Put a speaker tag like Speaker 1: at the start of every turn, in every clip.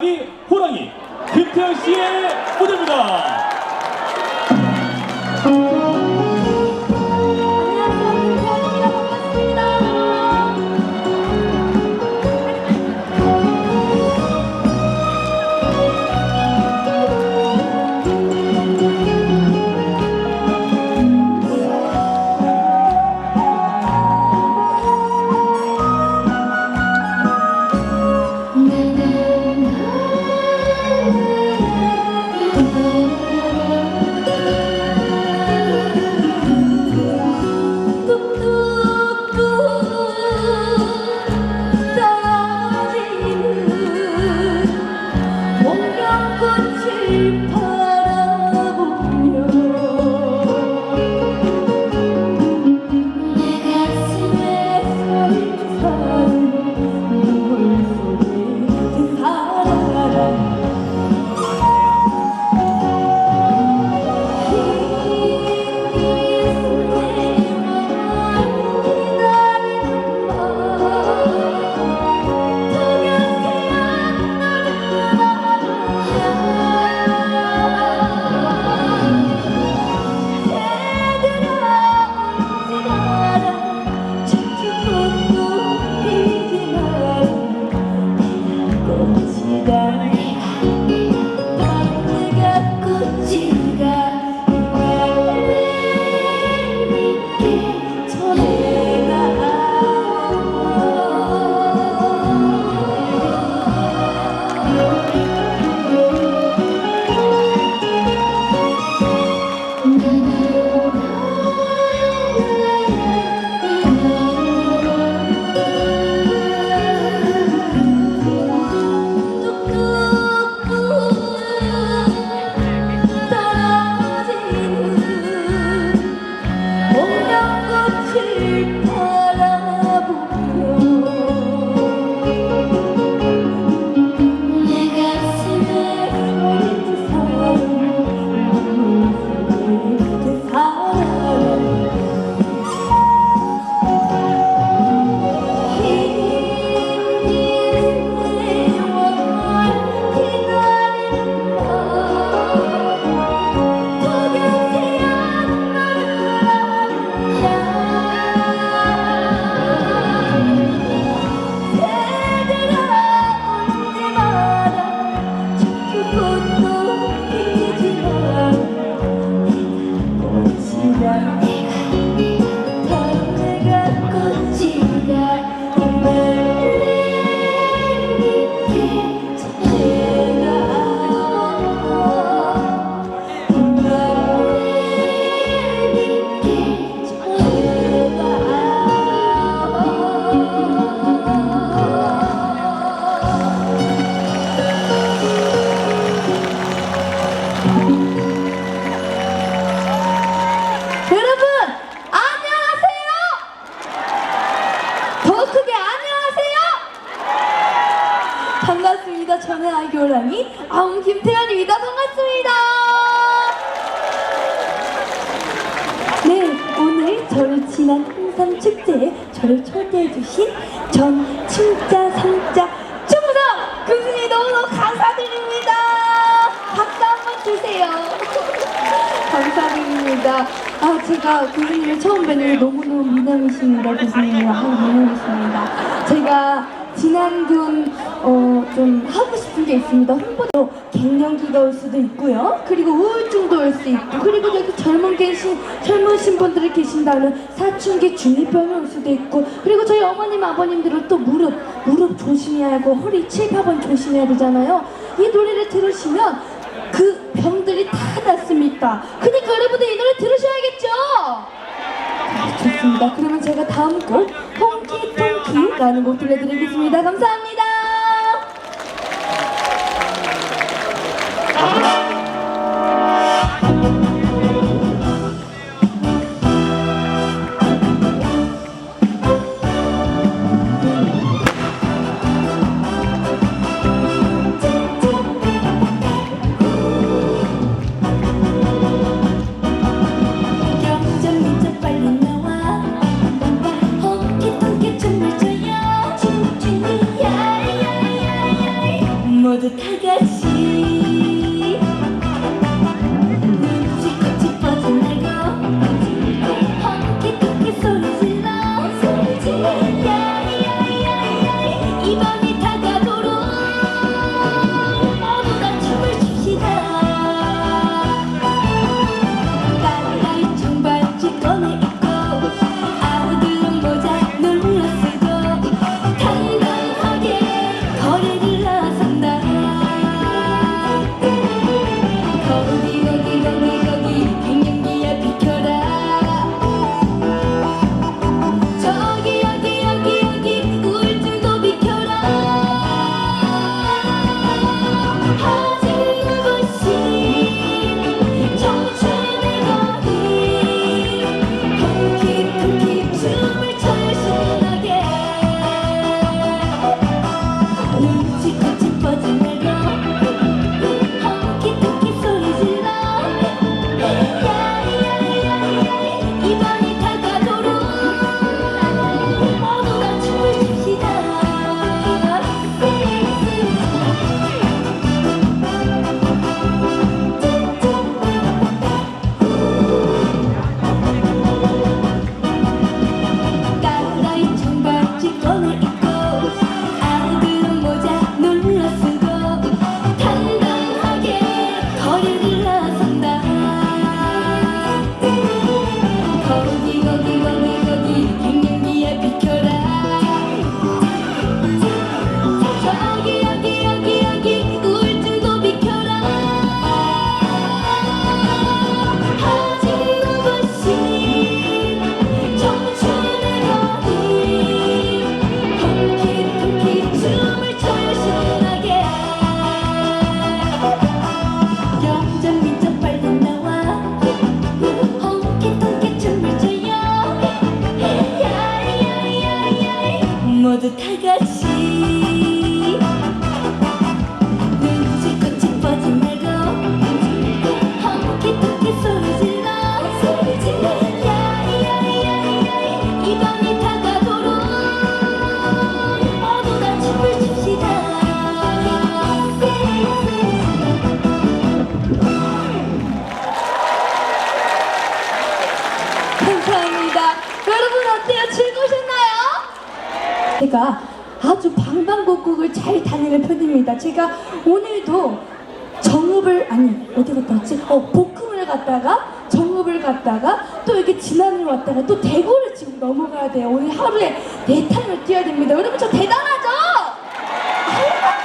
Speaker 1: 이 호랑이 김태현 씨의 무대입니다.
Speaker 2: 감사드립니다. 아, 제가 교수님을 처음 뵈는 너무너무 미남이십니다. 교수님. 아, 미남이십니다. 제가 지난군, 어, 좀 하고 싶은 게 있습니다. 홍보도 갱년기가 올 수도 있고요. 그리고 우울증도 올 수 있고, 그리고 여기 젊은 계신, 젊으신 분들이 계신다면 사춘기 중이병이 올 수도 있고, 그리고 저희 어머님, 아버님들은 또 무릎, 무릎 조심해야 하고, 허리 7, 8번 조심해야 되잖아요. 이 노래를 들으시면 그 병들이 다 낫습니다. 그러니까 여러분들 이 노래 들으셔야겠죠? 네, 좋습니다. 그러면 제가 다음 곡 통키 통키라는 곡 들려드리겠습니다. 감사합니다.
Speaker 1: 잘 다니는 편입니다. 제가 오늘도 정읍을 아니 어디 갔다 왔지? 어 복흥을 갔다가 정읍을 갔다가 또 이렇게 진안을 왔다가 또 대구를 지금 넘어가야 돼요. 오늘 하루에 네 타임을 뛰어야 됩니다. 여러분 저 대단하죠?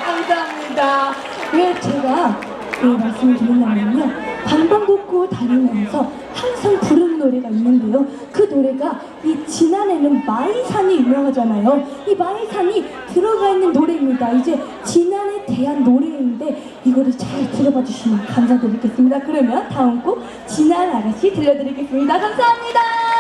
Speaker 1: 감사합니다. 왜 제가 이 말씀을 드리냐면요. 방방곡곡 다니면서 항상 부르는 노래가 있는데요. 그 노래가 이 진안에는 마이산이 유명하잖아요. 이 마이산이 들어가 있는 노래입니다. 이제 진안에 대한 노래인데 이거를 잘 들어봐 주시면 감사드리겠습니다. 그러면 다음 곡 진안 아가씨 들려드리겠습니다. 감사합니다. 다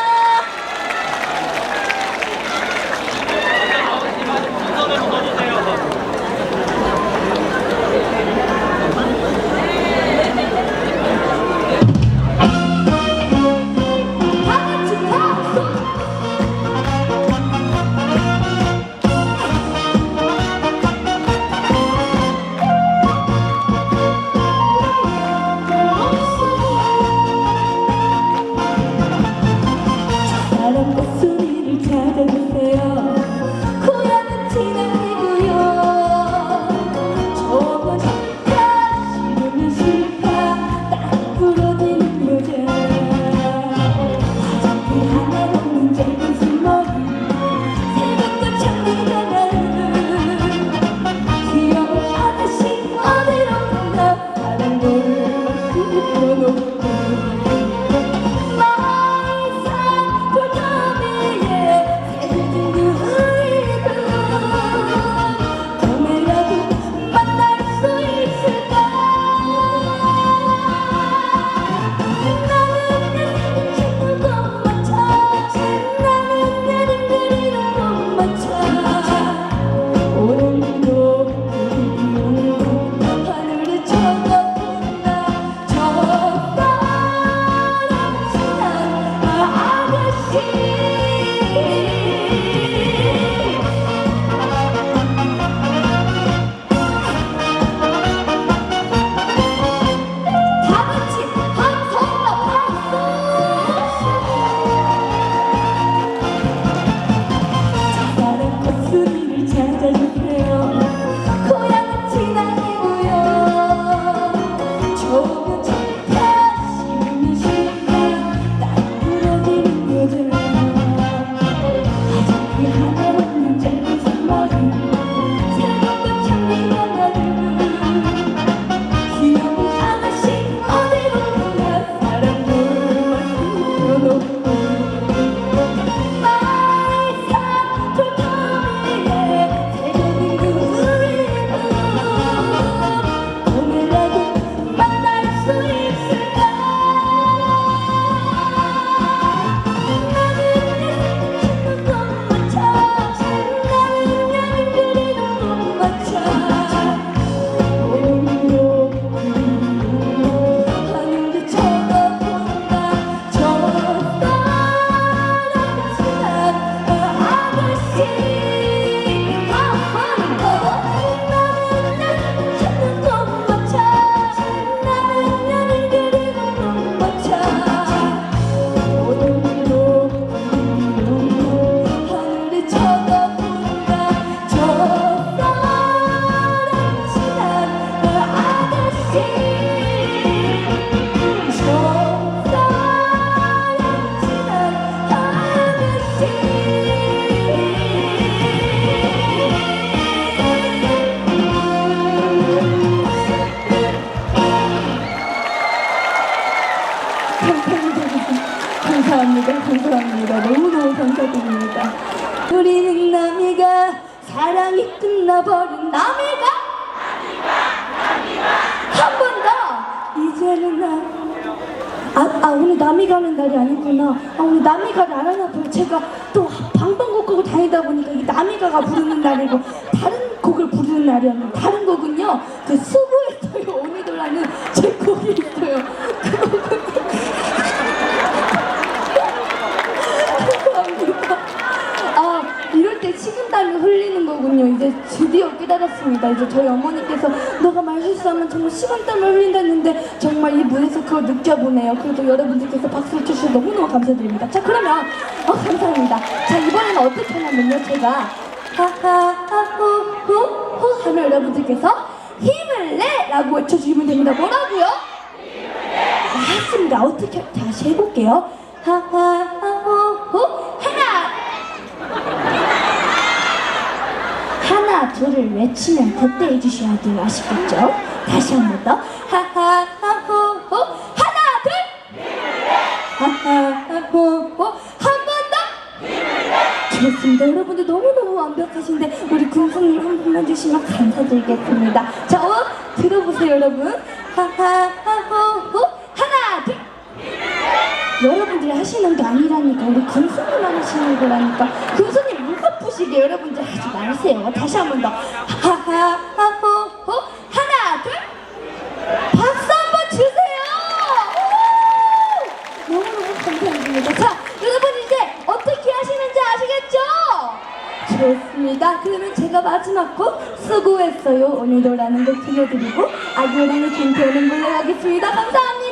Speaker 1: 감사드립니다. 우리는 남이가 사랑이 끝나버린 남이가 한 번 더 이제는 나 아, 아 오늘 남이 가는 날이 아니구나. 아 오늘 안 하나 봐요. 제가 또 방방곡 곡을 다니다 보니까 이 남이가가 부르는 날이고 다른 곡을 부르는 날이었는데 다른 곡은요. 그 수고했어요 오늘도라는 제 곡이 있어요. 그 곡을 감사합니다. 아 이럴 때 식은땀이 거군요. 이제 드디어 깨달았습니다. 이제 저희 어머니께서 너가 말실수하면 정말 식은땀을 흘린다는데 정말 이 무대에서 그걸 느껴보네요. 그래도 여러분들께서 박수를 주셔서 너무너무 감사드립니다. 자 그러면 어 감사합니다. 자 이번에는 어떻게 하냐면요. 제가 하하하호호호 하면 여러분들께서 힘을 내 라고 외쳐주시면 됩니다. 뭐라고요? 맞습니다. 어떻게 다시 해볼게요. 하하하호호 하나 둘을 외치면 그때 해주셔야 돼요. 아시겠죠? 다시 한 번 더. 하하하호호 하나 둘 하하하호호. 좋습니다. 여러분들 너무너무 완벽하신데 우리 군수님 한 번만 주시면 감사드리겠습니다. 자, 어, 들어보세요, 여러분. 하하하호호 하나 둘 여러분들이 하시는 게 아니라니까 우리 군수님만 하시는 거라니까 군수님 목 아프시게 여러분들 하지 마세요. 다시 한 번 더. 하하하호호 하나 둘. 박수 한 번 주세요. 우! 너무너무 감사드립니다. 자 여러분 이제 어떻게 하시는지 아시겠죠? 좋습니다. 그러면 제가 마지막 곡 수고했어요. 오늘도라는 곡 들려드리고 아기호랑이 김태호는 물러가겠습니다. 감사합니다